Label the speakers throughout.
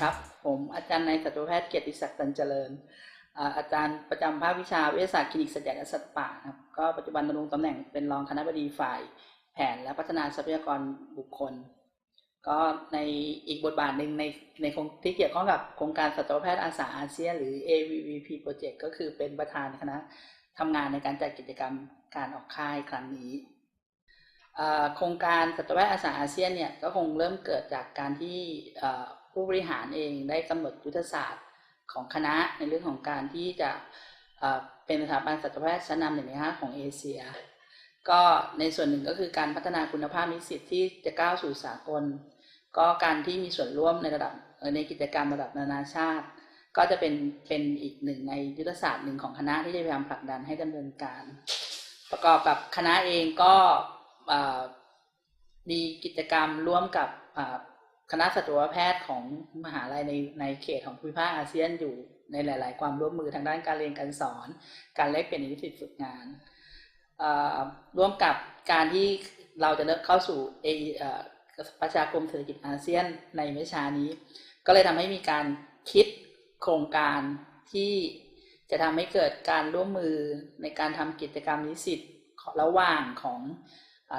Speaker 1: ครับ ผมอาจารย์นายสัตวแพทย์เกียรติศักดิ์ตันเจริญ อาจารย์ประจำภาควิชาวิทยาศาสตร์คลินิกสัตว์ใหญ่และสัตว์ป่าครับ ก็ปัจจุบันดำรงตำแหน่งเป็นรองคณะบดีฝ่าย แผนและพัฒนาทรัพยากรบุคคล ก็ในอีกบทบาทหนึ่งในในงที่เกี่ยวข้องกับโครงการสัตวแพทย์อาสาอาเซียนหรือ AVVP Project ก็คือเป็นประธานคณะทำงานในการจัดกิจกรรมการออกค่ายครั้งนี้ โครงการสัตวแพทย์อาสาอาเซียนเนี่ยก็คงเริ่มเกิดจากการที่ผู้บริหารเองได้กำหนดยุทธศาสตร์ของคณะในเรื่องของการที่จะเป็นสถาบันสัตวแพทย์ชั้นนำหนึ่งในห้าของเอเชีย ก็ในส่วนหนึ่งก็คือการพัฒนาคุณภาพนิสิตที่จะก้าวสู่สากล ก็การที่มีส่วนร่วมในระดับในกิจกรรมระดับนานาชาติ ก็จะเป็นเป็นอีกหนึ่งในยุทธศาสตร์หนึ่งของคณะที่จะพยายามผลักดันให้ดำเนินการ ประกอบกับคณะเองก็ มีกิจกรรมร่วมกับคณะสัตวแพทย์ของมหาลัยในในเขตของภูมิภาคอาเซียนอยู่ในหลาย ๆ ความร่วมมือทางด้านการเรียนการสอน การแลกเปลี่ยนนิสิตฝึกงานร่วมกับการที่เราจะเริ่มเข้าสู่เอประชาคมเศรษฐกิจอาเซียนในไม่ช้านี้ ก็เลยทำให้มีการคิดโครงการที่จะทำให้เกิดการร่วมมือในการทำกิจกรรมนิสิตระหว่างของ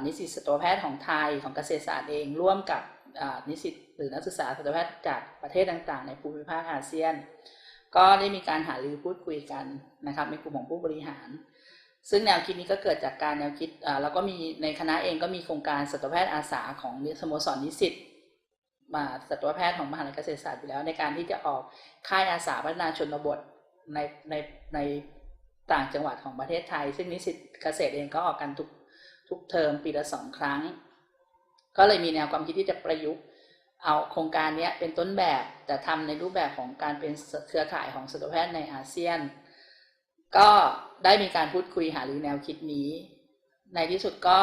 Speaker 1: นิสิตสัตวแพทย์ของไทยของเกษตรศาสตร์เองร่วมกับนิสิตหรือนักศึกษาสัตวแพทย์จากประเทศต่างๆ ในภูมิภาคอาเซียน ก็ได้มีการหารือพูดคุยกันนะครับในกลุ่มของผู้บริหาร ซึ่งแนวคิดนี้ก็เกิดจากการแนวคิดแล้วก็มีในคณะเองก็มีโครงการสัตวแพทย์อาสาของสโมสรนิสิตมาสัตวแพทย์ของมหาลัยเกษตรศาสตร์อยู่แล้ว ในการที่จะออกค่ายอาสาพัฒนาชนบทในในในต่างจังหวัดของประเทศไทย ซึ่งนิสิตเกษตรเองก็ออกกันทุก ทุกเทอมปีละสองครั้ง ก็เลยมีแนวความคิดที่จะประยุกต์เอาโครงการนี้เป็นต้นแบบ แต่ทำในรูปแบบของการเป็นเครือข่ายของสัตวแพทย์ในอาเซียน ก็ได้มีการพูดคุยหารือแนวคิดนี้ ในที่สุดก็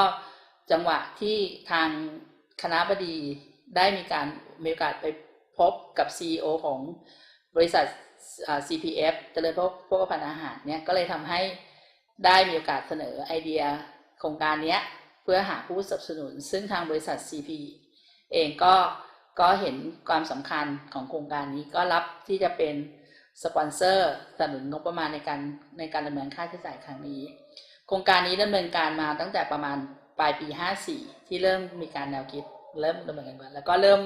Speaker 1: จังหวะที่ทางคณะบดีได้มีการมีโอกาสไปพบกับ CEO ของบริษัท CPF เจริญพวกพวกพันธ์อาหารเนี่ยก็เลยทำให้ได้มีโอกาสเสนอไอเดีย ครงการนี้เพื่อหาผู้สนับสนุน ซึ่งทางบริษัท CP เองก็ก็เห็นความสำคัญของโครงการนี้ก็รับที่จะเป็นสปอนเซอร์สนับสนุนงบประมาณในการในการดำเนินค่าใช้จ่ายครั้งนี้ โครงการนี้ดำเนินการมาตั้งแต่ประมาณปลายปี 54 ที่เริ่มมีการแนวคิดเริ่มดำเนินการแล้วก็เริ่ม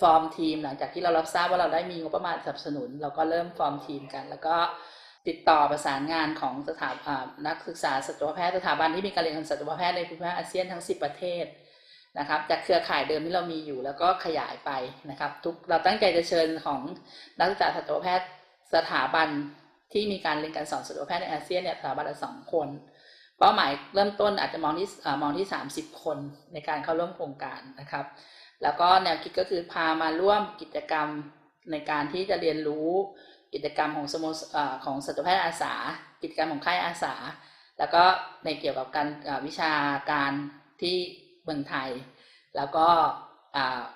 Speaker 1: ฟอร์มทีมหลังจากที่เรารับทราบว่าเราได้มีงบประมาณสนับสนุน เราก็เริ่มฟอร์มทีมกัน แล้วก็ ติดต่อประสานงานของสถาอ่านักศึกษาสัตวแพทย์สถาบันที่มีการเรียนสัตวแพทย์ในภูมิภาคอาเซียนทั้ง 10 ประเทศนะครับจากเครือข่ายเดิมที่เรามีอยู่แล้วก็ขยายไปนะครับ ทุกเราตั้งใจจะเชิญของนักศึกษาสัตวแพทย์สถาบันที่มีการเรียนการสอนสัตวแพทย์ในอาเซียนเนี่ยสถาบันละสองคน เป้าหมายเริ่มต้นอาจจะมองที่มองที่ 30 คนในการเข้าร่วมโครงการนะครับ แล้วก็แนวคิดก็คือพามาร่วมกิจกรรมในการที่จะเรียนรู้ กิจกรรมของสโมสอ่าของสัตวแพทย์อาสา กิจกรรมของค่ายอาสา แล้วก็ในเกี่ยวกับการวิชาการที่เมืองไทย แล้วก็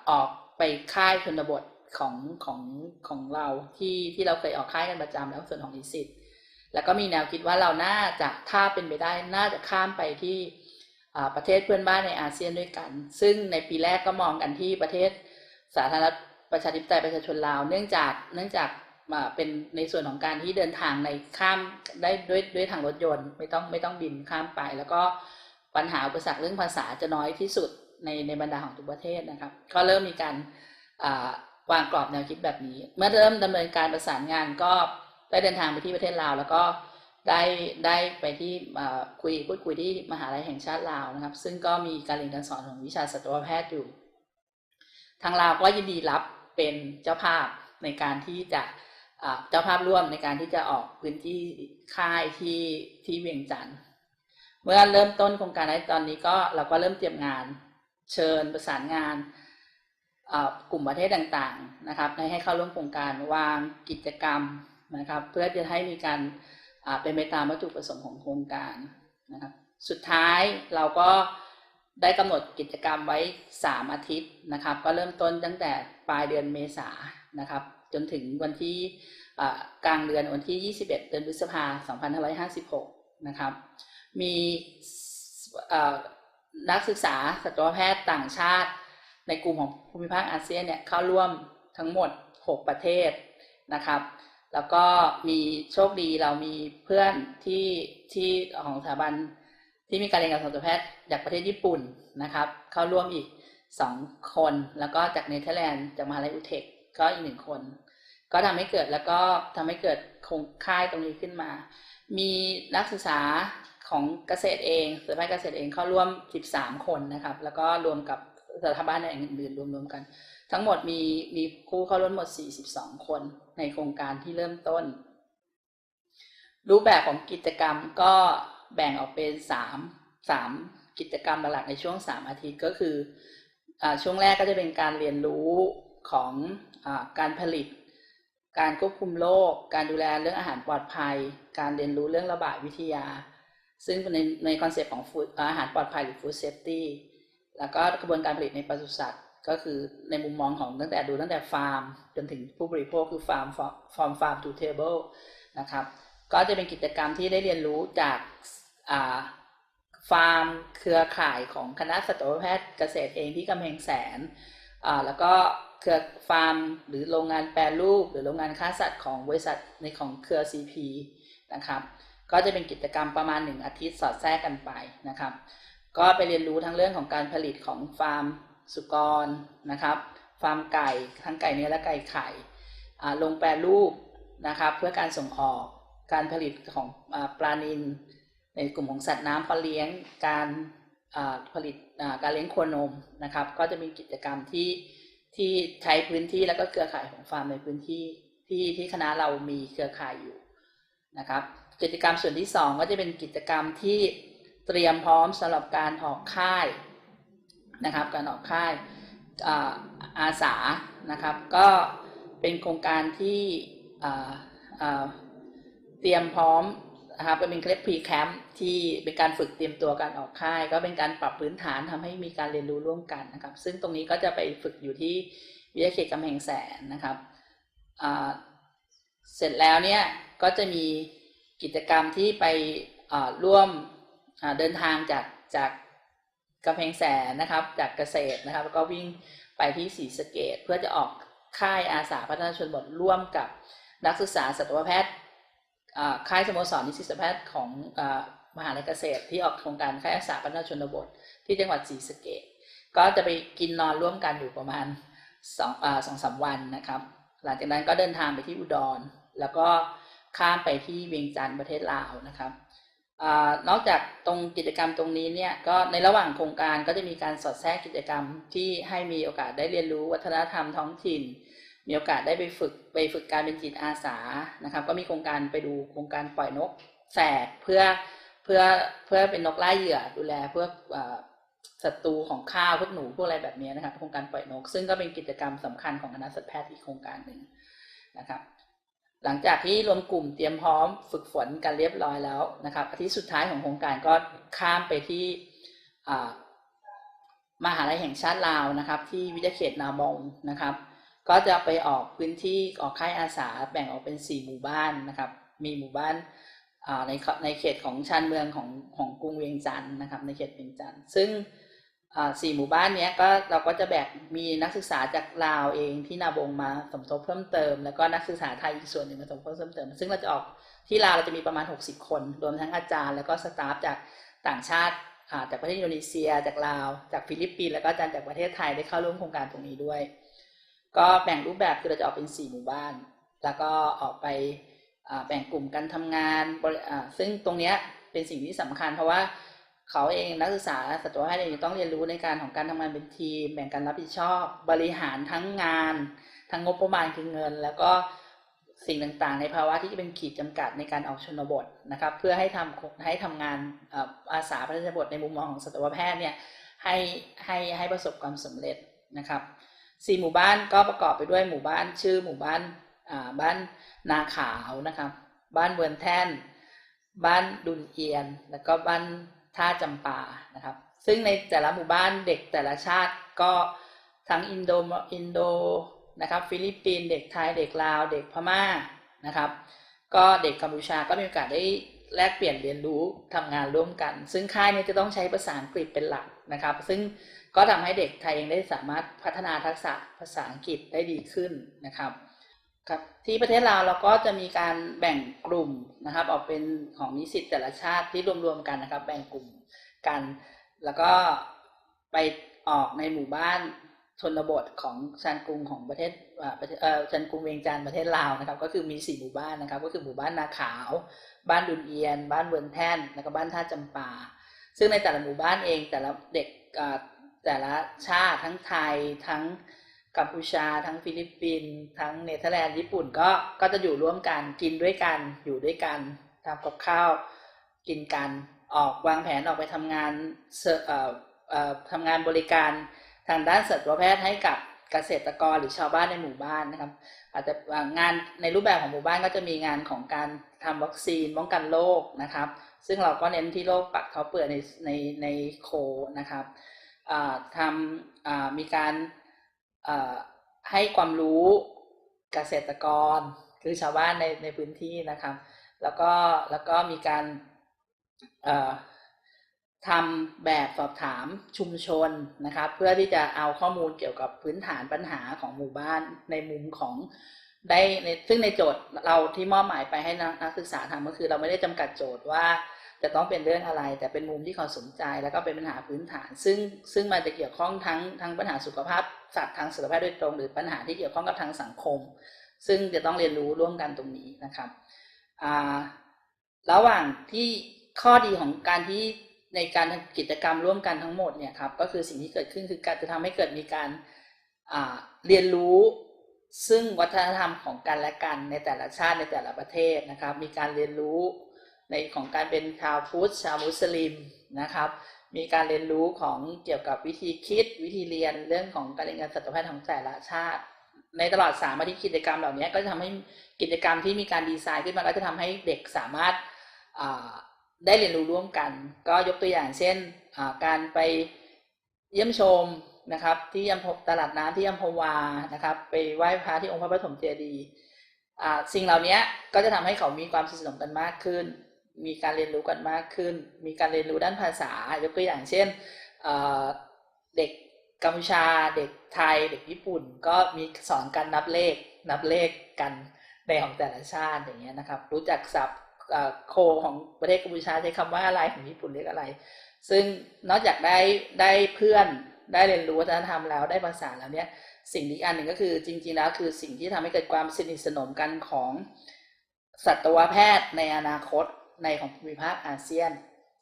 Speaker 1: ออกไปค่ายชนบทของของของเราที่ที่เราเคยออกค่ายกันประจำแล้วส่วนของนิสิตแล้วก็มีแนวคิดว่าเราน่าจะถ้าเป็นไปได้น่าจะข้ามไปที่ประเทศเพื่อนบ้านในอาเซียนด้วยกัน ซึ่งในปีแรกก็มองกันที่ประเทศสาธารณรัฐประชาธิปไตยประชาชนลาว เนื่องจากเนื่องจาก เป็นในส่วนของการที่เดินทางในข้ามได้ด้วยด้วยทางรถยนต์ ไม่ต้องไม่ต้องบินข้ามไป แล้วก็ปัญหาอุปสรรคเรื่องภาษาจะน้อยที่สุดในในบรรดาของทุกประเทศนะครับ ก็เริ่มมีการวางกรอบแนวคิดแบบนี้ เมื่อเริ่มดำเนินการประสานงานก็ได้เดินทางไปที่ประเทศลาว แล้วก็ได้ได้ไปที่คุยพูดคุยที่มหาลัยแห่งชาติลาวนะครับ ซึ่งก็มีการเรียนการสอนของวิชาสัตวแพทย์อยู่ ทางลาวก็ยินดีรับเป็นเจ้าภาพในการที่จะ เจ้าภาพร่วมในการที่จะออกพื้นที่ค่ายที่ที่เวียงจันทร์เมื่อเริ่มต้นโครงการในตอนนี้ก็เราก็เริ่มเตรียมงานเชิญประสานงานกลุ่มประเทศต่างๆนะครับให้ให้เข้าร่วมโครงการวางกิจกรรมนะครับ เพื่อจะให้มีการเป็นไปตามวัตถุประสงค์ของโครงการนะครับสุดท้ายเราก็ได้กำหนดกิจกรรมไว้ 3 อาทิตย์นะครับ ก็เริ่มต้นตั้งแต่ปลายเดือนเมษานะครับ จนถึงวันที่กลางเดือนวันที่ 21 เดือนพฤษภาคม2556 นะครับ มีนักศึกษาสัตวแพทย์ต่างชาติ ในกลุ่มของภูมิภาคอาเซียนเนี่ยเข้าร่วมทั้งหมด 6 ประเทศนะครับ แล้วก็มีโชคดีเรามีเพื่อนที่ที่ของสถาบันที่มีการเรียนการสัตวแพทย์จากประเทศญี่ปุ่นนะครับ เข้าร่วมอีกสองคน แล้วก็จากเนเธอร์แลนด์จากมหาลัยอุเทค ก็อีกหนึ่งคน ก็ทำให้เกิดแล้วก็ทำให้เกิดโครงค่ายตรงนี้ขึ้นมา มีนักศึกษาของเกษตรเองสถาบันเกษตรเองเข้าร่วม 13 คนนะครับ แล้วก็รวมกับสถาบันอื่นๆรวมๆกัน ทั้งหมดมีมีผู้เข้าร่วมหมด 42 คนในโครงการที่เริ่มต้น รูปแบบของกิจกรรมก็แบ่งออกเป็น3 3กิจกรรมหลักในช่วง 3 อาทิตย์ก็คืออช่วงแรกก็จะเป็นการเรียนรู้ ของอการผลิต การควบคุมโรคการดูแลเรื่องอาหารปลอดภัย การเรียนรู้เรื่องระบาดวิทยา ซึ่งในในคอนเซปต์ของอาหารปลอดภัยหรือ food safety แล้วก็กระบวนการผลิตในปศุสัตว์ก็คือในมุมมองของตั้งแต่ดูตั้งแต่ฟาร์ม จนถึงผู้บริโภคคือฟาร์มฟาร์มฟาร์มทูเทเบิลนะครับก็จะเป็นกิจกรรมที่ได้เรียนรู้จากฟาร์มเครือข่ายของคณะสัตวแพทย์เกษตรเองที่กำแพงแสนแล้วก็ เครือฟาร์ม หรือโรงงานแปรรูป หรือโรงงานค้าสัตว์ของบริษัทในของเครือ CP นะครับ ก็จะเป็นกิจกรรมประมาณหนึ่งอาทิตย์สอดแทรกกันไปนะครับ ก็ไปเรียนรู้ทั้งเรื่องของการผลิตของฟาร์มสุกรนะครับ ฟาร์มไก่ทั้งไก่เนื้อและไก่ไข่ลงแปรรูปนะครับ เพื่อการส่งออกการผลิตของอปลานิลในกลุ่มของสัตว์น้ำปลาเลี้ยงการผลิตการเลี้ยงโคนมนะครับ ก็จะมีกิจกรรมที่ ที่ใช้พื้นที่แล้วก็เครือข่ายของฟาร์มในพื้นที่ที่ที่คณะเรามีเครือข่ายอยู่นะครับ กิจกรรมส่วนที่ 2 ก็จะเป็นกิจกรรมที่เตรียมพร้อมสำหรับการออกค่ายนะครับ การออกค่ายอาสานะครับ ก็เป็นโครงการที่เตรียมพร้อม นะครับเป็นเคล็ดพรีแคมป์ที่เป็นการฝึกเตรียมตัวการออกค่าย ก็เป็นการปรับพื้นฐานทำให้มีการเรียนรู้ร่วมกันนะครับ ซึ่งตรงนี้ก็จะไปฝึกอยู่ที่วิทยาเขตกำแพงแสนนะครับเสร็จแล้วเนี่ยก็จะมีกิจกรรมที่ไปร่วมเดินทางจากจากกำแพงแสนนะครับ จากเกษตรนะครับแล้วก็วิ่งไปที่ศรีสะเกดเพื่อจะออกค่ายอาสาพัฒนาชนบทร่วมกับนักศึกษาสัตวแพทย์ ค่ายสโมสรนิสิตแพทย์ของมหาลัยเกษตรที่ออกโครงการค่ายอาสาพัฒนาชนบท ที่จังหวัดศรีสะเกดก็จะไปกินนอนร่วมกันอยู่ประมาณสองสองสาวันนะครับ หลังจากนั้นก็เดินทางไปที่อุดร แล้วก็ข้ามไปที่เวียงจันทร์ประเทศลาวนะครับอนอกจากตรงกิจกรรมตรงนี้เนี่ยก็ในระหว่างโครงการก็จะมีการสอดแทรกกิจกรรมที่ให้มีโอกาสได้เรียนรู้วัฒนธรรมท้องถิ่น มีโอกาสได้ไปฝึกไปฝึกการเป็นจิตอาสานะครับ ก็มีโครงการไปดูโครงการปล่อยนกแสกเพื่อเพื่อเพื่อเป็นนกล่าเหยื่อดูแลเพื่อศัตรูของข้าวพวกหนูพวกอะไรแบบนี้นะครับ โครงการปล่อยนก ซึ่งก็เป็นกิจกรรมสำคัญของคณะสัตวแพทย์อีกโครงการหนึ่งนะครับ หลังจากที่รวมกลุ่มเตรียมพร้อมฝึกฝนกันเรียบร้อยแล้วนะครับอาทิตย์สุดท้ายของโครงการก็ข้ามไปที่มหาลัยแห่งชาติลาวนะครับ ที่วิทยาเขตนามงนะครับ ก็จะไปออกพื้นที่ออกค่ายอาสาแบ่งออกเป็น 4 หมู่บ้านนะครับ มีหมู่บ้านในในเขตของชานเมืองของของกรุงเวียงจันทร์นะครับ ในเขตเวียงจันทร์ซึ่งสี่หมู่บ้านนี้ก็เราก็จะแบกมีนักศึกษาจากลาวเองที่นาบงมาสมทบเพิ่มเติม แล้วก็นักศึกษาไทยอีกส่วนหนึ่งมาสมทบเพิ่มเติม ซึ่งเราจะออกที่ลาวเราจะมีประมาณ 60 คน รวมทั้งอาจารย์แล้วก็สตาฟจากต่างชาติจากประเทศอินโดนีเซีย จากลาว จากฟิลิปปินส์แล้วก็อาจารย์จากประเทศไทยได้เข้าร่วมโครงการตรงนี้ด้วย ก็แบ่งรูปแบบคือเราจะออกเป็น 4 หมู่บ้าน แล้วก็ออกไปแบ่งกลุ่มกันทำงานซึ่งตรงนี้เป็นสิ่งที่สำคัญ เพราะว่าเขาเองนักศึกษาสัตวแพทย์เองต้องเรียนรู้ในการของการทำงานเป็นทีม แบ่งการรับผิดชอบบริหารทั้งงาน ทั้งงบประมาณคือเงิน แล้วก็สิ่งต่างๆ ในภาวะที่เป็นขีดจำกัดในการออกชนบทนะครับ เพื่อให้ทำให้ทำงานอาสาพัฒนบทในมุมมองของสัตวแพทย์เนี่ยให้ให้ให้ประสบความสำเร็จนะครับ สี่หมู่บ้านก็ประกอบไปด้วยหมู่บ้านชื่อหมู่บ้านอ่าบ้านนาขาวนะครับบ้านเบือนแท่น บ้านดุนเอียน แล้วก็บ้านท่าจำปานะครับ ซึ่งในแต่ละหมู่บ้านเด็กแต่ละชาติก็ทั้งอินโดอินโดนะครับฟิลิปปินส์เด็กไทยเด็กลาวเด็กพม่านะครับ ก็เด็กกัมพูชาก็มีโอกาสได้แลกเปลี่ยนเรียนรู้ทำงานร่วมกัน ซึ่งค่ายนี้จะต้องใช้ภาษาอังกฤษเป็นหลักนะครับ ซึ่ง ก็ทำให้เด็กไทยเองได้สามารถพัฒนาทักษะภาษาอังกฤษได้ดีขึ้นนะครับครับที่ประเทศลาวเราก็จะมีการแบ่งกลุ่มนะครับ ออกเป็นของนิสิตแต่ละชาติที่รวมๆกันนะครับ แบ่งกลุ่มกัน แล้วก็ไปออกในหมู่บ้านชนบทของชานกรุงของประเทศเอ่อชานกรุงเวียงจันทร์ประเทศลาวนะครับ ก็คือมีสี่หมู่บ้านนะครับ ก็คือหมู่บ้านนาขาว บ้านดุนเอียน บ้านเวิร์นแท่นแล้วก็บ้านท่าจำปา ซึ่งในแต่ละหมู่บ้านเองแต่ละเด็ก แต่ละชาติทั้งไทยทั้งกัมพูชา ทั้งฟิลิปปินส์ทั้งเนเธอร์แลนด์ญี่ปุ่นก็ก็จะอยู่ร่วมกันกินด้วยกันอยู่ด้วยกันทำกับข้าวกินกันออกวางแผนออกไปทำงานเอ่อเอ่อทำงานบริการทางด้านสัตวแพทย์ให้กับเกษตรกรหรือชาวบ้านในหมู่บ้านนะครับ อาจจะงานในรูปแบบของหมู่บ้านก็จะมีงานของการทำวัคซีนป้องกันโรคนะครับ ซึ่งเราก็เน้นที่โรคปักเขาเปื่อยในในในโคนะครับ ทำมีการให้ความรู้เกษตรกร คือชาวบ้านในในพื้นที่นะครับ แล้วก็แล้วก็มีการทำแบบสอบถามชุมชนนะครับ เพื่อที่จะเอาข้อมูลเกี่ยวกับพื้นฐานปัญหาของหมู่บ้านในมุมของได้ในซึ่งในโจทย์เราที่มอบหมายไปให้นักนักศึกษาทำก็คือเราไม่ได้จำกัดโจทย์ว่า จะต้องเป็นเรื่องอะไร แต่เป็นมุมที่เขาสนใจ แล้วก็เป็นปัญหาพื้นฐาน ซึ่งซึ่งมันจะเกี่ยวข้องทั้งทั้งปัญหาสุขภาพสัตว์ทางสัตวแพโดยตรง หรือปัญหาที่เกี่ยวข้องกับทางสังคม ซึ่งจะต้องเรียนรู้ร่วมกันตรงนี้นะครับระหว่างที่ข้อดีของการที่ในการทำกิจกรรมร่วมกันทั้งหมดเนี่ยครับก็คือสิ่งที่เกิดขึ้นคือการจะทำให้เกิดมีการเรียนรู้ซึ่งวัฒนธรรมของกันและกันในแต่ละชาติในแต่ละประเทศนะครับ มีการเรียนรู้ ในของการเป็นชาวพุทธชาวมุสลิมนะครับ มีการเรียนรู้ของเกี่ยวกับวิธีคิดวิธีเรียนเรื่องของการเรียนการสัตวแพทย์ของแต่ละชาติ ในตลอดสามอาทิตย์กิจกรรมเหล่านี้ก็จะทำให้กิจกรรมที่มีการดีไซน์ขึ้นมาก็จะทำให้เด็กสามารถได้เรียนรู้ร่วมกัน ก็ยกตัวอย่างเช่นการไปเยี่ยมชมนะครับที่ยมพตลาดน้ำที่ยมพวานะครับ ไปไหว้พระที่องค์พระปฐมเจดีย์สิ่งเหล่านี้ก็จะทำให้เขามีความสนิทสนมกันมากขึ้น มีการเรียนรู้กันมากขึ้น มีการเรียนรู้ด้านภาษายกตัวอย่างเช่นเเด็กกัมพูชา เด็กไทย เด็กญี่ปุ่น ก็มีสอนการนับเลข นับเลขกันในของแต่ละชาติอย่างเงี้ยนะครับ รู้จักศัพท์โคของประเทศกัมพูชาใช้คำว่าอะไรของญี่ปุ่นเรียกอะไร ซึ่งนอกจากได้ได้เพื่อนได้เรียนรู้วัฒนธรรมแล้วได้ภาษาแล้วเนี่ยสิ่งอีกอันหนึ่งก็คือจริง ๆ แล้วคือสิ่งที่ทำให้เกิดความสนิทสนมกันของสัตวแพทย์ในอนาคต ในของภูมิภาคอาเซียน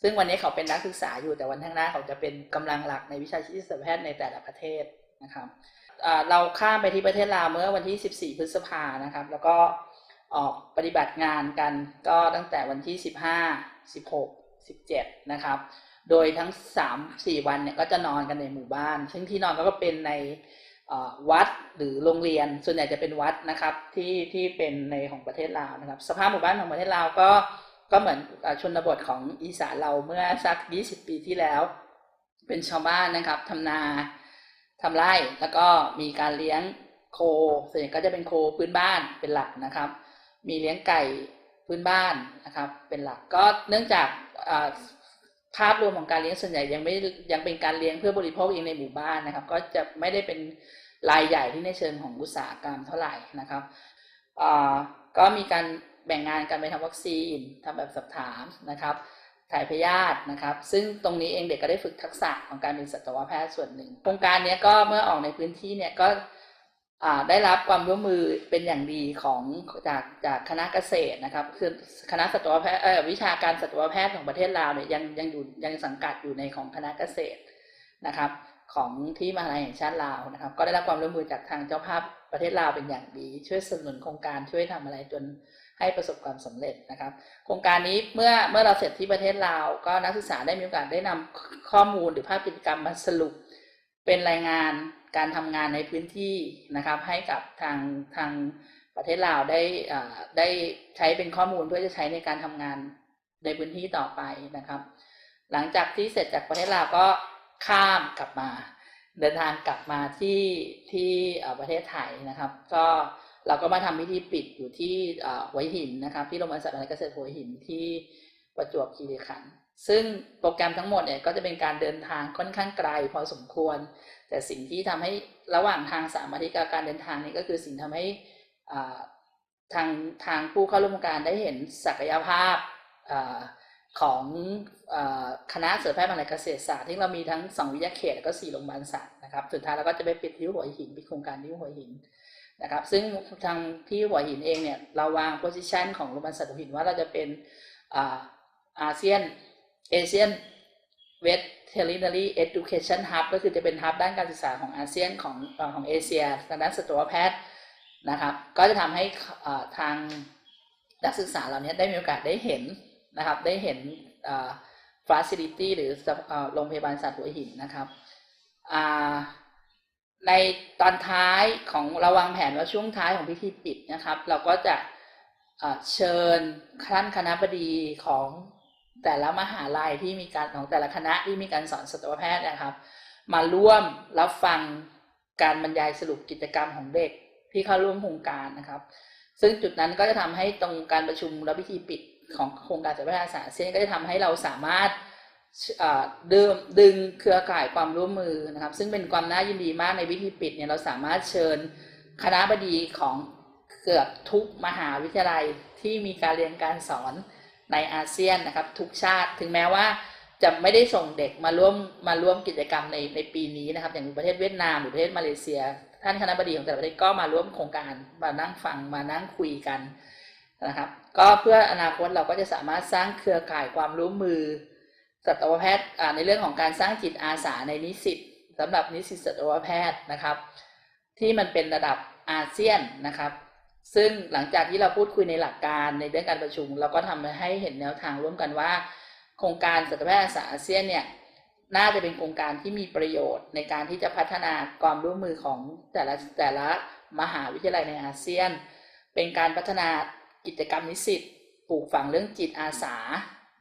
Speaker 1: ซึ่งวันนี้เขาเป็นนักศึกษาอยู่แต่วันข้างหน้าเขาจะเป็นกำลังหลักในวิชาชีวสัตวแพทย์ในแต่ละประเทศนะครับเราข้ามไปที่ประเทศลาวเมื่อวันที่ 14 พฤษภานะครับ แล้วก็ออกปฏิบัติงานกันก็ตั้งแต่วันที่ 15 16 17 นะครับ โดยทั้ง 3 4 วันเนี่ยก็จะนอนกันในหมู่บ้าน ซึ่งที่นอนก็เป็นในวัดหรือโรงเรียนส่วนใหญ่จะเป็นวัดนะครับที่ที่เป็นในของประเทศลาวนะครับ สภาพหมู่บ้านของประเทศลาวก็ ก็เหมือนอชนบทของอีสานเราเมื่อสัก 20 ปีที่แล้ว เป็นชาวบ้านนะครับทำนาทำไร่แล้วก็มีการเลี้ยงโคส่วนใหญ่ก็จะเป็นโคพื้นบ้านเป็นหลักนะครับ มีเลี้ยงไก่พื้นบ้านนะครับ เป็นหลักก็เนื่องจากภาพรวมของการเลี้ยงส่วนใหญ่ยังไม่ยังเป็นการเลี้ยงเพื่อบริโภคเองในหมู่บ้านนะครับ ก็จะไม่ได้เป็นรายใหญ่ที่ในเชิงของอุตสาหกรรมเท่าไหร่นะครับก็มีการ แบ่งงานกันไปทำวัคซีนทำแบบสอบถามนะครับถ่ายพยาธินะครับ ซึ่งตรงนี้เองเด็กก็ได้ฝึกทักษะของการเป็นสัตวแพทย์ส่วนหนึ่ง โครงการนี้ก็เมื่อออกในพื้นที่เนี่ยก็ได้รับความร่วมมือเป็นอย่างดีของจากจากคณะเกษตรนะครับคือคณะสัตวแพทย์วิชาการสัตวแพทย์ของประเทศลาวเนี่ยยังยังอยู่ยังสังกัดอยู่ในของคณะเกษตรนะครับ ของที่มหาลัยแห่งชาติลาวนะครับ ก็ได้รับความร่วมมือจากทางเจ้าภาพประเทศลาวเป็นอย่างดี ช่วยสนับสนุนโครงการช่วยทำอะไรจน ให้ประสบความสำเร็จนะครับ โครงการนี้เมื่อเมื่อเราเสร็จที่ประเทศลาว ก็นักศึกษาได้มีโอกาสได้นำข้อมูลหรือภาพกิจกรรมมาสรุป เป็นรายงานการทำงานในพื้นที่นะครับ ให้กับทางทางประเทศลาวได้ได้ใช้เป็นข้อมูลเพื่อจะใช้ในการทำงานในพื้นที่ต่อไปนะครับ หลังจากที่เสร็จจากประเทศลาวก็ข้ามกลับมา เดินทางกลับมาที่ที่ประเทศไทยนะครับ ก็ เราก็มาทำพิธีปิดอยู่ที่หัวหินนะครับที่โรงพยาบาลสัตว์เกษตรหัวหินที่ประจวบคีรีขันธ์ซึ่งโปรแกรมทั้งหมดเนี่ยก็จะเป็นการเดินทางค่อนข้างไกลพอสมควร แต่สิ่งที่ทำให้ระหว่างทางสามอาทิตย์กับการเดินทางนี้ก็คือสิ่งทำให้ทางทางผู้เข้าร่วมการได้เห็นศักยภาพอของอคณะเสริมแพทย์มหาลัยเกษตรศาสตร์ที่เรามีทั้งสองวิทยาเขตแล้วก็สี่โรงพยาบาลสัตว์นะครับสุดท้ายเราก็จะไปปิดที่หัวหินปิดโครงการที่หัวหิน นะครับ ซึ่งทางที่หัวหินเองเนี่ยเราวางโพสิชันของโรงพยาบาลสัตว์หัวหินว่าเราจะเป็นอ่าอาเซียนเอเชียนเวท veterinary education hub ก็คือจะเป็นฮับด้านการศึกษาของอาเซียนของของเอเชียทางด้านสัตวแพทย์นะครับ ก็จะทำให้ทางนักศึกษาเหล่านี้ได้มีโอกาสได้เห็นนะครับได้เห็น facility หรือโรงพยาบาลสัตว์หัวหินนะครับ ในตอนท้ายของราวางแผนว่าช่วงท้ายของพิธีปิดนะครับ เราก็จะเชิญท่านคณะบดีของแต่ละมหาลัยที่มีการของแต่ละคณะที่มีการสอนสัตวแพทย์นะครับ มาร่วมรับฟังการบรรยายสรุปกิจกรรมของเด็กที่เข้าร่วมโครงการนะครับ ซึ่งจุดนั้นก็จะทำให้ตรงการประชุมและพิธีปิดของโครงการสัตวแพทย์อาสาเซียนก็จะทำให้เราสามารถ ดึงดึงเครือข่ายความร่วมมือนะครับ ซึ่งเป็นความน่ายินดีมากในวิธีปิดเนี่ยเราสามารถเชิญคณะบดีของเกือบทุกมหาวิทยาลัยที่มีการเรียนการสอนในอาเซียนนะครับ ทุกชาติถึงแม้ว่าจะไม่ได้ส่งเด็กมาร่วมมาร่วมกิจกรรมในในปีนี้นะครับ อย่างประเทศเวียดนามหรือประเทศมาเลเซีย ท่านคณะบดีของแต่ละประเทศก็มาร่วมโครงการมานั่งฟังมานั่งคุยกันนะครับ ก็เพื่ออนาคตเราก็จะสามารถสร้างเครือข่ายความร่วมมือ สัตวแพทย์ในเรื่องของการสร้างจิตอาสาในนิสิตสำหรับนิสิตสัตวแพทย์นะครับ ที่มันเป็นระดับอาเซียนนะครับ ซึ่งหลังจากที่เราพูดคุยในหลักการในเรื่องการประชุม เราก็ทำให้เห็นแนวทางร่วมกันว่า โครงการสัตวแพทย์อาสาอาเซียนเนี่ยน่าจะเป็นโครงการที่มีประโยชน์ในการที่จะพัฒนาความร่วมมือของแต่ละแต่ละมหาวิทยาลัยในอาเซียน เป็นการพัฒนากิจกรรมนิสิตปลูกฝังเรื่องจิตอาสา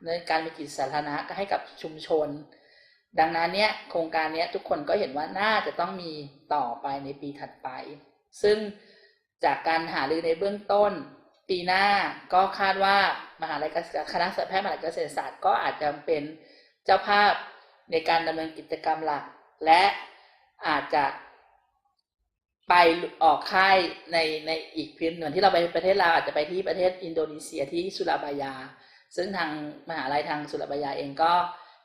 Speaker 1: ในการมีจิตสาธารณะให้กับชุมชน ดังนั้นเนี่ยโครงการนี้ทุกคนก็เห็นว่าน่าจะต้องมีต่อไปในปีถัดไป ซึ่งจากการหารือในเบื้องต้น ปีหน้าก็คาดว่ามหาลัยคณะสัตวแพทย์มหาลัยเกษตรศาสตร์ก็อาจจะเป็นเจ้าภาพในการดำเนินกิจกรรมหลัก และอาจจะไปออกค่ายในในอีกพื้นเหมือนที่เราไปประเทศลาวอาจจะไปที่ประเทศอินโดนีเซียที่สุราบายา ซึ่งทางมหาลัยทางสุรบยาเองก็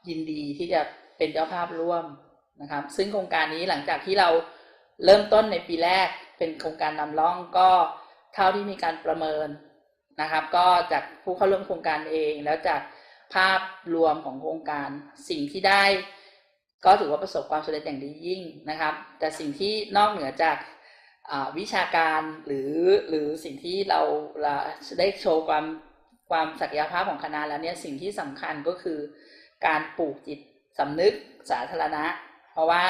Speaker 1: ยินดีที่จะเป็นเจ้าภาพร่วมนะครับ ซึ่งโครงการนี้หลังจากที่เราเริ่มต้นในปีแรกเป็นโครงการนำร่องก็เท่าที่มีการประเมินนะครับ ก็จากผู้เข้าร่วมโครงการเองแล้วจากภาพรวมของโครงการสิ่งที่ได้ ก็ถือว่าประสบความสำเร็จอย่างดียิ่งนะครับ แต่สิ่งที่นอกเหนือจากวิชาการหรือหรือสิ่งที่เราเราได้โชว์ความ ความศักยภาพของคณะแล้วเนี่ยสิ่งที่สำคัญก็คือ การปลูกจิตสำนึกสาธารณะ เพราะว่า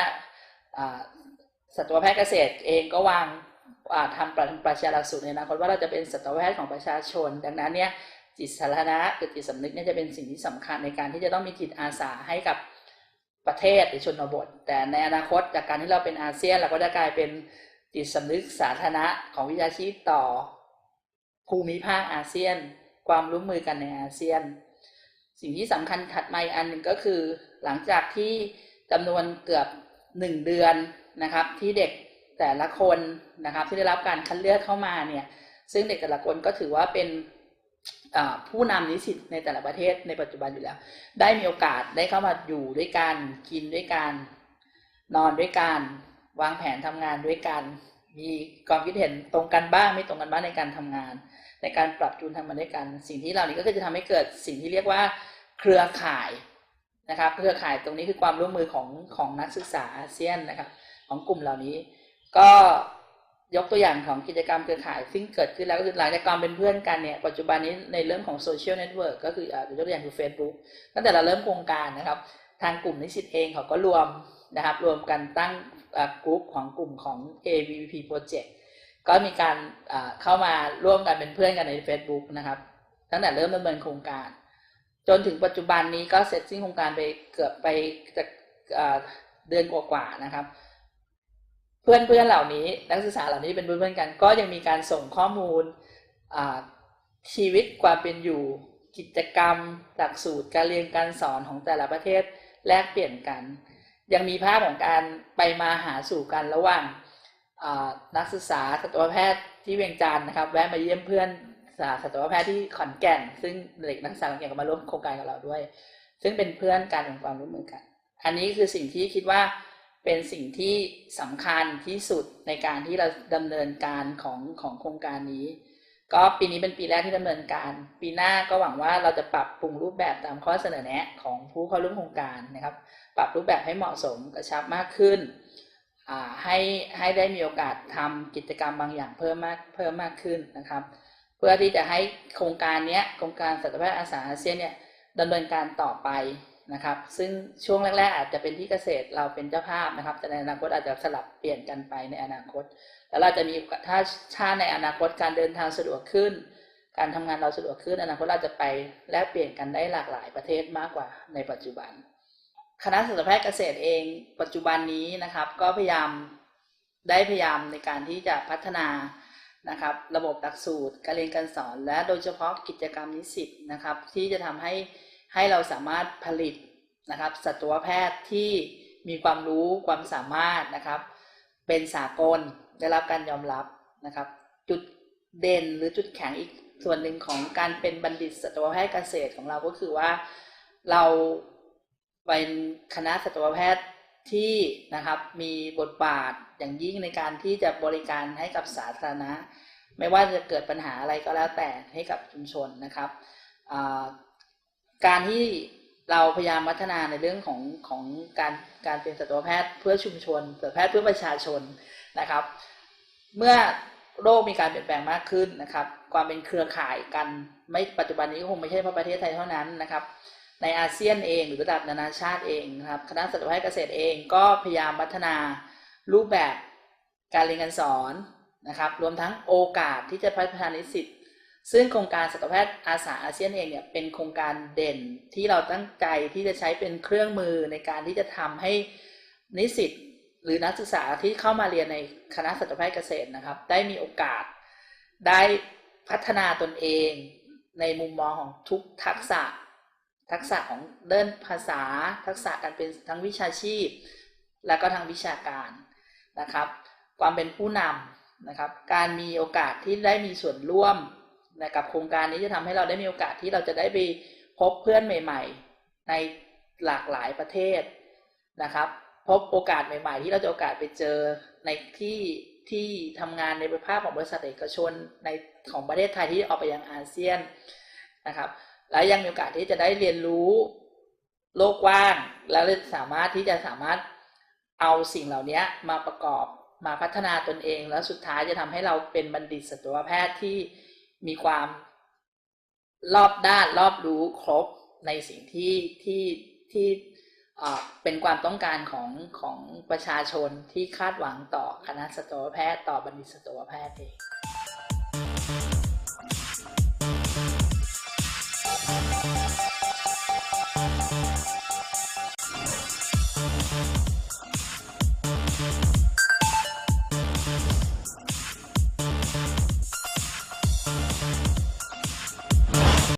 Speaker 1: สัตวแพทย์เกษตรเองก็วางทำประชาลักสูตรในอนาคตว่าเราจะเป็นสัตวแพทย์ของประชาชน ดังนั้นเนี่ยจิตสาธารณะหรือจิตสำนึกเนี่ยจะเป็นสิ่งที่สำคัญในการที่จะต้องมีจิตอาสาให้กับประเทศหรือชนบท แต่ในอนาคตจากการที่เราเป็นอาเซียนเราก็จะกลายเป็นจิตสำนึกสาธารณะของวิชาชีพต่อภูมิภาคอาเซียน ความร่วมมือกันในอาเซียน สิ่งที่สำคัญถัดมาอีกอันหนึ่งก็คือ หลังจากที่จำนวนเกือบหนึ่งเดือนนะครับ ที่เด็กแต่ละคนนะครับ ที่ได้รับการคัดเลือกเข้ามาเนี่ย ซึ่งเด็กแต่ละคนก็ถือว่าเป็นผู้นำนิสิตในแต่ละประเทศในปัจจุบันอยู่แล้ว ได้มีโอกาสได้เข้ามาอยู่ด้วยกันกินด้วยกันนอนด้วยกันวางแผนทำงานด้วยกัน มีความคิดเห็นตรงกันบ้างไม่ตรงกันบ้างในการทำงาน ในการปรับจูนทำงานด้วยกัน สิ่งที่เรานี้ก็คือจะทำให้เกิดสิ่งที่เรียกว่าเครือข่ายนะครับเครือข่ายตรงนี้คือความร่วมมือของของนักศึกษาอาเซียนนะครับของกลุ่มเหล่านี้ ก็ยกตัวอย่างของกิจกรรมเครือข่ายซึ่งเกิดขึ้นแล้วก็คือหลังจากการเป็นเพื่อนกันเนี่ยปัจจุบันนี้ในเรื่องของโซเชียลเน็ตเวิร์กก็คือยกตัวอย่างคือ Facebook ตั้งแต่เราเริ่มโครงการนะครับ ทางกลุ่มนิสิตเองเขาก็รวมนะครับรวมกันตั้งกลุ่มของกลุ่มของ AVP Project ก็มีการเข้ามาร่วมกันเป็นเพื่อนกันใน Facebook นะครับ ตั้งแต่เริ่มดำเนินโครงการ จนถึงปัจจุบันนี้ก็เสร็จสิ้นโครงการไปเกือบไปจะเดือนกว่าๆนะครับ เพื่อนเพื่อนเหล่านี้นักศึกษาเหล่านี้เป็นเพื่อนกัน ก็ยังมีการส่งข้อมูลชีวิตความเป็นอยู่กิจกรรม หลักสูตรการเรียนการสอนของแต่ละประเทศแลกเปลี่ยนกัน ยังมีภาพของการไปมาหาสู่กันระหว่าง นักศึกษาสัตวแพทย์ที่เวียงจันทร์นะครับ แวะมาเยี่ยมเพื่อนสาสัตวแพทย์ที่ขอนแก่น ซึ่งเด็กนักศึกษาขอนแก่นก็มาร่วมโครงการกับเราด้วย ซึ่งเป็นเพื่อนการของความร่วมมือกัน อันนี้คือสิ่งที่คิดว่าเป็นสิ่งที่สำคัญที่สุดในการที่เราดำเนินการของของโครงการนี้ ก็ปีนี้เป็นปีแรกที่ดำเนินการ ปีหน้าก็หวังว่าเราจะปรับปรุงรูปแบบตามข้อเสนอแนะของผู้เข้าร่วมโครงการนะครับ ปรับรูปแบบให้เหมาะสมกระชับมากขึ้น ให้ให้ได้มีโอกาสทำกิจกรรมบางอย่างเพิ่มมากเพิ่มมากขึ้นนะครับ เพื่อที่จะให้โครงการนี้โครงการสัตวแพทย์อาสาอาเซียนเนี่ยดำเนินการต่อไปนะครับ ซึ่งช่วงแรก ๆ อาจจะเป็นที่เกษตรเราเป็นเจ้าภาพนะครับ แต่ในอนาคตอาจจะสลับเปลี่ยนกันไปในอนาคต แล้วเราจะมีถ้าถ้าในอนาคตการเดินทางสะดวกขึ้น การทำงานเราสะดวกขึ้นอนาคตเราจะไปแลกเปลี่ยนกันได้หลากหลายประเทศมากกว่าในปัจจุบัน คณะสัตวแพทย์เกษตรเอง ปัจจุบันนี้นะครับ ก็พยายามได้พยายามในการที่จะพัฒนานะครับ ระบบหลักสูตรการเรียนการสอน และโดยเฉพาะกิจกรรมนิสิตนะครับ ที่จะทำให้ให้เราสามารถผลิตนะครับสัตวแพทย์ที่มีความรู้ความสามารถนะครับ เป็นสากลได้รับการยอมรับนะครับ จุดเด่นหรือจุดแข็งอีกส่วนหนึ่งของการเป็นบัณฑิตสัตวแพทย์เกษตรของเราก็คือว่าเรา เป็นคณะสัตวแพทย์ที่นะครับมีบทบาทอย่างยิ่งในการที่จะบริการให้กับสาธารณะ ไม่ว่าจะเกิดปัญหาอะไรก็แล้วแต่ให้กับชุมชนนะครับการที่เราพยายามพัฒนาในเรื่องของของการการเป็นสัตวแพทย์เพื่อชุมชนสัตวแพทย์เพื่อประชาชนนะครับ เมื่อโลกมีการเปลี่ยนแปลงมากขึ้นนะครับ ความเป็นเครือข่ายกันไม่ปัจจุบันนี้ก็คงไม่ใช่เฉพาะประเทศไทยเท่านั้นนะครับ ในอาเซียนเองหรือระดับนานาชาติเองนะครับคณะสัตวแพทย์เกษตรเองก็พยายามพัฒนารูปแบบการเรียนการสอนนะครับรวมทั้งโอกาสที่จะพัฒนานิสิตซึ่งโครงการสัตวแพทย์อาสาอาเซียนเองเนี่ยเป็นโครงการเด่นที่เราตั้งใจที่จะใช้เป็นเครื่องมือในการที่จะทำให้นิสิตหรือนักศึกษาที่เข้ามาเรียนในคณะสัตวแพทย์เกษตรนะครับ ได้มีโอกาสได้พัฒนาตนเอง ในมุมมองของทุกทักษะ ทักษะของเดินภาษา ทักษะการเป็นทั้งวิชาชีพ และก็ทางวิชาการนะครับ ความเป็นผู้นำนะครับ การมีโอกาสที่ได้มีส่วนร่วมในกับโครงการนี้จะทำให้เราได้มีโอกาสที่เราจะได้ไปพบเพื่อนใหม่ ๆ ในหลากหลายประเทศนะครับ พบโอกาสใหม่ ๆ ที่เราจะโอกาสไปเจอในที่ที่ทำงานในภาพของบริษัทเอกชนในของประเทศไทยที่ออกไปยังอาเซียนนะครับ และยังมีโอกาสที่จะได้เรียนรู้โลกกว้าง แล้วสามารถที่จะสามารถเอาสิ่งเหล่านี้มาประกอบมาพัฒนาตนเอง แล้วสุดท้ายจะทำให้เราเป็นบัณฑิตสัตวแพทย์ที่มีความรอบด้านรอบรู้ครบในสิ่งที่ที่ที่เอ่อเป็นความต้องการของของประชาชนที่คาดหวังต่อคณะสัตวแพทย์ต่อบัณฑิตสัตวแพทย์เอง